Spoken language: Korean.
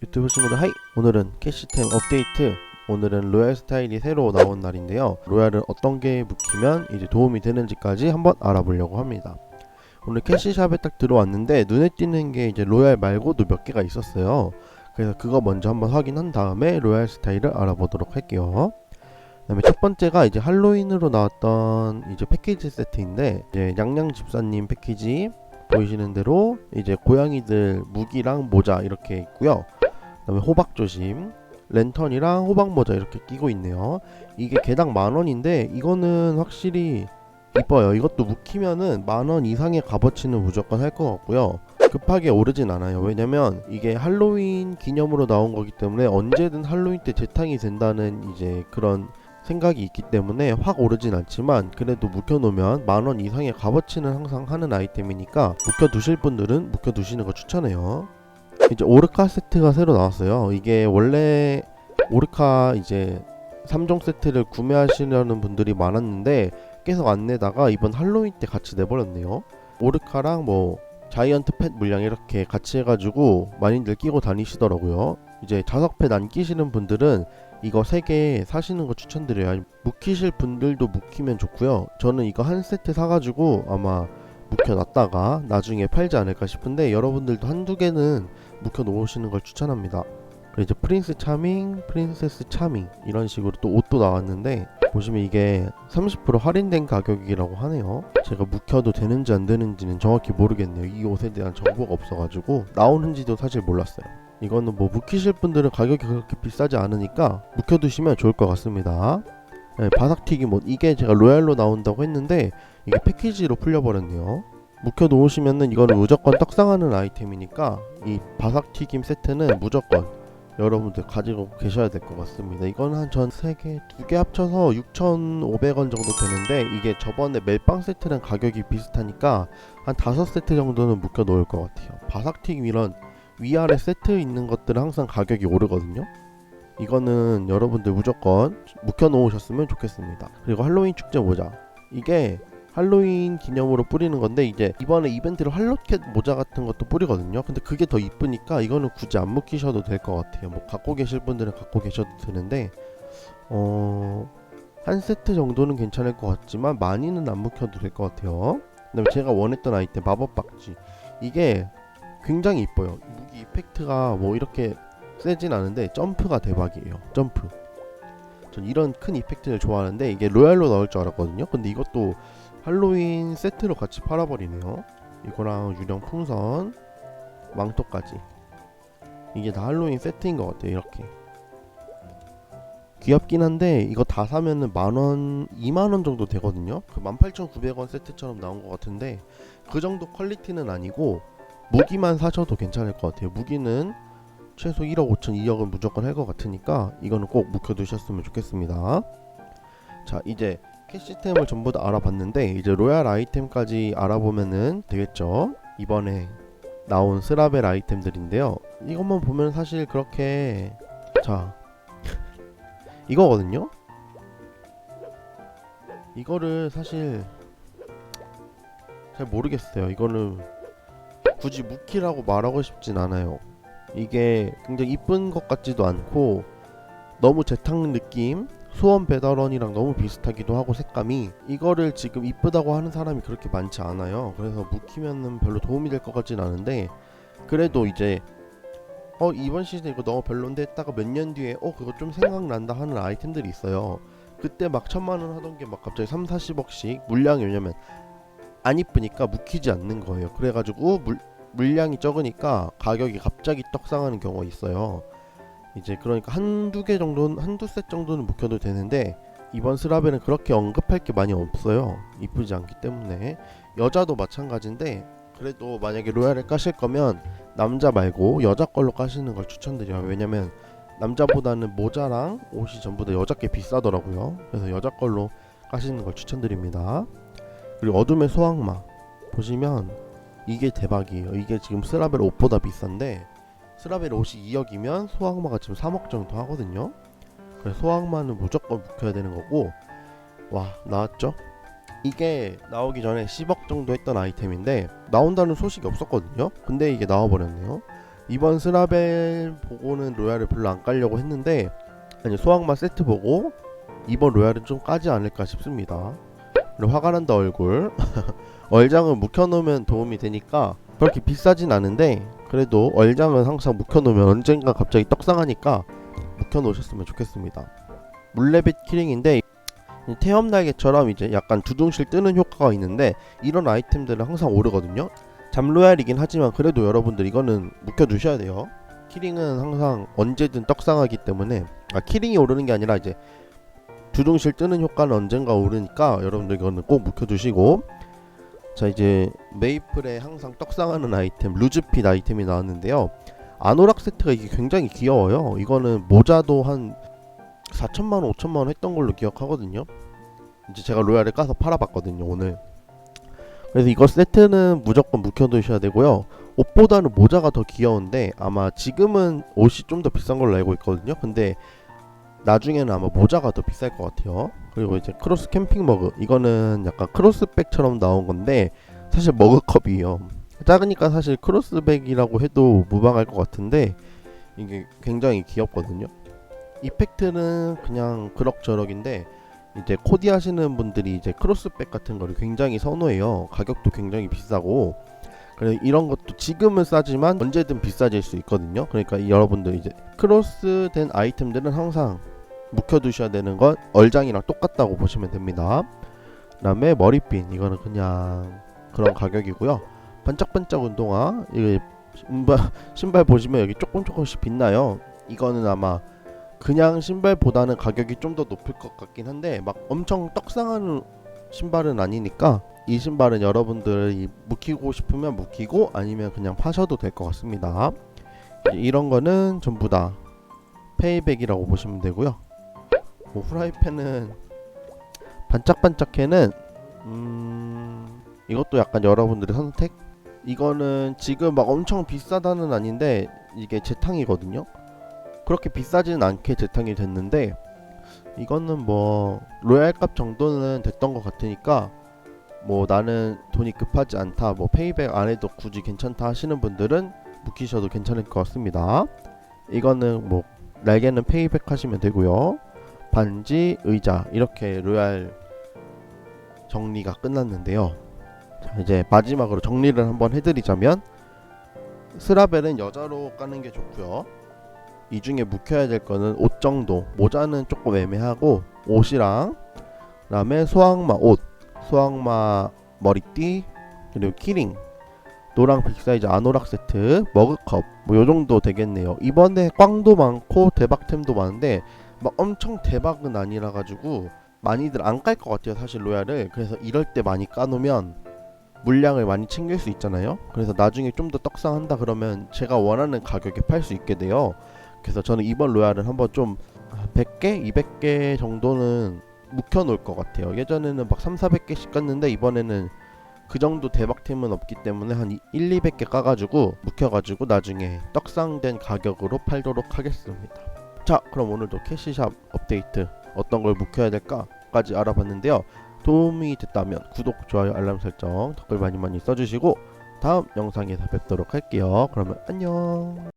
유튜브 친구들 하이! 오늘은 캐시템 업데이트. 오늘은 로얄 스타일이 새로 나온 날인데요. 로얄을 어떤 게 묵히면 이제 도움이 되는지까지 한번 알아보려고 합니다. 오늘 캐시샵에 딱 들어왔는데 눈에 띄는 게 이제 로얄 말고도 몇 개가 있었어요. 그래서 그거 먼저 한번 확인한 다음에 로얄 스타일을 알아보도록 할게요. 그다음에 첫 번째가 이제 할로윈으로 나왔던 이제 패키지 세트인데 이제 냥냥 집사님 패키지 보이시는 대로 이제 고양이들 무기랑 모자 이렇게 있고요. 그다음에 호박 조심, 랜턴이랑 호박 모자 이렇게 끼고 있네요. 이게 개당 만 원인데 이거는 확실히 이뻐요. 이것도 묵히면은 만 원 이상의 값어치는 무조건 할 것 같고요. 급하게 오르진 않아요. 왜냐면 이게 할로윈 기념으로 나온 거기 때문에 언제든 할로윈 때 재탕이 된다는 이제 그런 생각이 있기 때문에 확 오르진 않지만 그래도 묵혀놓으면 만 원 이상의 값어치는 항상 하는 아이템이니까 묵혀두실 분들은 묵혀두시는 거 추천해요. 이제 오르카 세트가 새로 나왔어요. 이게 원래 오르카 이제 3종 세트를 구매하시려는 분들이 많았는데 계속 안 내다가 이번 할로윈 때 같이 내버렸네요. 오르카랑 뭐 자이언트 펫 물량 이렇게 같이 해가지고 많이들 끼고 다니시더라고요. 이제 자석 펫 안 끼시는 분들은 이거 3개 사시는 거 추천드려요. 묵히실 분들도 묵히면 좋고요. 저는 이거 한 세트 사가지고 아마 묵혀놨다가 나중에 팔지 않을까 싶은데 여러분들도 한두 개는 묵혀 놓으시는 걸 추천합니다. 이제 프린스 차밍, 프린세스 차밍 이런 식으로 또 옷도 나왔는데 보시면 이게 30% 할인된 가격이라고 하네요. 제가 묵혀도 되는지 안 되는지는 정확히 모르겠네요. 이 옷에 대한 정보가 없어가지고 나오는지도 사실 몰랐어요. 이거는 뭐 묵히실 분들은 가격이 그렇게 비싸지 않으니까 묵혀두시면 좋을 것 같습니다. 네, 바삭튀김 옷 이게 제가 로얄로 나온다고 했는데 이게 패키지로 풀려버렸네요. 묵혀 놓으시면은 이거는 무조건 떡상하는 아이템이니까 이 바삭튀김 세트는 무조건 여러분들 가지고 계셔야 될 것 같습니다. 이건 한 전 3개, 2개 합쳐서 6,500원 정도 되는데 이게 저번에 멜빵 세트랑 가격이 비슷하니까 한 5세트 정도는 묵혀 놓을 것 같아요. 바삭튀김 이런 위아래 세트 있는 것들은 항상 가격이 오르거든요. 이거는 여러분들 무조건 묵혀 놓으셨으면 좋겠습니다. 그리고 할로윈 축제 모자. 이게 할로윈 기념으로 뿌리는 건데 이제 이번에 이벤트로 할로켓 모자 같은 것도 뿌리거든요. 근데 그게 더 이쁘니까 이거는 굳이 안 묵히셔도 될 것 같아요. 뭐 갖고 계실 분들은 갖고 계셔도 되는데 어... 한 세트 정도는 괜찮을 것 같지만 많이는 안 묵혀도 될 것 같아요. 그 다음에 제가 원했던 아이템 마법 박쥐. 이게 굉장히 이뻐요. 무기 이펙트가 뭐 이렇게 세진 않은데 점프가 대박이에요. 점프. 전 이런 큰 이펙트를 좋아하는데 이게 로얄로 나올 줄 알았거든요. 근데 이것도 할로윈 세트로 같이 팔아버리네요. 이거랑 유령 풍선, 망토까지. 이게 다 할로윈 세트인 것 같아요. 이렇게. 귀엽긴 한데 이거 다 사면은 만원, 2만원 정도 되거든요. 그 18,900원 세트처럼 나온 것 같은데 그 정도 퀄리티는 아니고 무기만 사셔도 괜찮을 것 같아요. 무기는 최소 1억 5천, 2억은 무조건 할 것 같으니까 이거는 꼭 묵혀두셨으면 좋겠습니다. 자 이제 캐시템을 전부 다 알아봤는데 이제 로얄 아이템까지 알아보면은 되겠죠. 이번에 나온 스라벨 아이템들인데요. 이것만 보면 사실 그렇게 자 이거거든요. 이거를 사실 잘 모르겠어요. 이거는 굳이 묵히라고 말하고 싶진 않아요. 이게 굉장히 이쁜 것 같지도 않고 너무 재탕 느낌 소원 배달원이랑 너무 비슷하기도 하고 색감이 이거를 지금 이쁘다고 하는 사람이 그렇게 많지 않아요. 그래서 묵히면은 별로 도움이 될 것 같진 않은데 그래도 이제 어 이번 시즌 이거 너무 별론데 했다가 몇 년 뒤에 어 그거 좀 생각난다 하는 아이템들이 있어요. 그때 막 천만 원 하던 게 막 갑자기 3, 40억씩 물량이 왜냐면 안 이쁘니까 묵히지 않는 거예요. 그래가지고 물, 물량이 적으니까 가격이 갑자기 떡상하는 경우가 있어요. 이제 그러니까 한두 개 정도는 한두 셋 정도는 묵혀도 되는데 이번 스라벨은 그렇게 언급할 게 많이 없어요. 이쁘지 않기 때문에 여자도 마찬가지인데 그래도 만약에 로얄을 까실 거면 남자 말고 여자 걸로 까시는 걸 추천드려요. 왜냐면 남자보다는 모자랑 옷이 전부 다 여자께 비싸더라고요. 그래서 여자 걸로 까시는 걸 추천드립니다. 그리고 어둠의 소악마 보시면 이게 대박이에요. 이게 지금 스라벨 옷보다 비싼데 스라벨 옷이 2억이면 소악마가 지금 3억 정도 하거든요. 그래서 소악마는 무조건 묵혀야 되는 거고 와 나왔죠? 이게 나오기 전에 10억 정도 했던 아이템인데 나온다는 소식이 없었거든요. 근데 이게 나와버렸네요. 이번 스라벨 보고는 로얄을 별로 안 깔려고 했는데 아니 소황마 세트 보고 이번 로얄은 좀 까지 않을까 싶습니다. 화가 난다 얼굴 얼장을 묵혀놓으면 도움이 되니까 그렇게 비싸진 않은데 그래도 얼장은 항상 묵혀놓으면 언젠가 갑자기 떡상하니까 묵혀놓으셨으면 좋겠습니다. 물레빗 키링인데 이 태엽 날개처럼 이제 약간 두둥실 뜨는 효과가 있는데 이런 아이템들은 항상 오르거든요. 잠로얄이긴 하지만 그래도 여러분들 이거는 묵혀두셔야 돼요. 키링은 항상 언제든 떡상하기 때문에 아 키링이 오르는 게 아니라 이제 두둥실 뜨는 효과는 언젠가 오르니까 여러분들 이거는 꼭 묵혀두시고 자 이제 메이플에 항상 떡상하는 아이템 루즈핏 아이템이 나왔는데요. 아노락 세트가 이게 굉장히 귀여워요. 이거는 모자도 한 4천만 원, 5천만 원 했던 걸로 기억하거든요. 이제 제가 로얄을 까서 팔아봤거든요 오늘. 그래서 이거 세트는 무조건 묵혀두셔야 되고요. 옷보다는 모자가 더 귀여운데 아마 지금은 옷이 좀 더 비싼 걸로 알고 있거든요. 근데 나중에는 아마 모자가 더 비쌀 것 같아요. 그리고 이제 크로스 캠핑 머그 이거는 약간 크로스백처럼 나온 건데 사실 머그컵이에요. 작으니까 사실 크로스백이라고 해도 무방할 것 같은데 이게 굉장히 귀엽거든요. 이펙트는 그냥 그럭저럭인데 이제 코디 하시는 분들이 이제 크로스백 같은 거를 굉장히 선호해요. 가격도 굉장히 비싸고 그래 이런 것도 지금은 싸지만 언제든 비싸질 수 있거든요. 그러니까 이 여러분들 이제 크로스된 아이템들은 항상 묵혀두셔야 되는 건 얼장이랑 똑같다고 보시면 됩니다. 그 다음에 머리핀 이거는 그냥 그런 가격이고요. 반짝반짝 운동화 이게 신발, 신발 보시면 여기 조금 조금씩 빛나요. 이거는 아마 그냥 신발보다는 가격이 좀 더 높을 것 같긴 한데 막 엄청 떡상하는 신발은 아니니까 이 신발은 여러분들이 묵히고 싶으면 묵히고 아니면 그냥 파셔도 될 것 같습니다. 이런 거는 전부 다 페이백이라고 보시면 되고요. 뭐 후라이팬은 반짝반짝해는 음 이것도 약간 여러분들의 선택. 이거는 지금 막 엄청 비싸다는 아닌데 이게 재탕이거든요. 그렇게 비싸지는 않게 재탕이 됐는데 이거는 뭐 로얄값 정도는 됐던 것 같으니까 뭐 나는 돈이 급하지 않다 뭐 페이백 안 해도 굳이 괜찮다 하시는 분들은 묵히셔도 괜찮을 것 같습니다 이거는 뭐 날개는 페이백 하시면 되고요 반지 의자 이렇게 로얄 정리가 끝났는데요. 자 이제 마지막으로 정리를 한번 해드리자면 스라벨은 여자로 까는 게 좋고요. 이 중에 묵혀야 될 거는 옷 정도. 모자는 조금 애매하고 옷이랑 그다음에 소악마 옷 소악마 머리띠 그리고 키링 노랑 빅사이즈 아노락 세트 머그컵 뭐 요정도 되겠네요. 이번에 꽝도 많고 대박템도 많은데 막 엄청 대박은 아니라 가지고 많이들 안 깔 것 같아요 사실 로얄을 그래서 이럴 때 많이 까놓으면 물량을 많이 챙길 수 있잖아요 그래서 나중에 좀 더 떡상한다 그러면 제가 원하는 가격에 팔 수 있게 돼요 그래서 저는 이번 로얄은 한번 좀 100개, 200개 정도는 묵혀 놓을 것 같아요. 예전에는 막 3, 400개씩 깠는데 이번에는 그 정도 대박템은 없기 때문에 한 1, 200개 까가지고 묵혀가지고 나중에 떡상된 가격으로 팔도록 하겠습니다. 자, 그럼 오늘도 캐시샵 업데이트 어떤 걸 묵혀야 될까까지 알아봤는데요. 도움이 됐다면 구독, 좋아요, 알람 설정 댓글 많이 많이 써주시고 다음 영상에서 뵙도록 할게요. 그러면 안녕.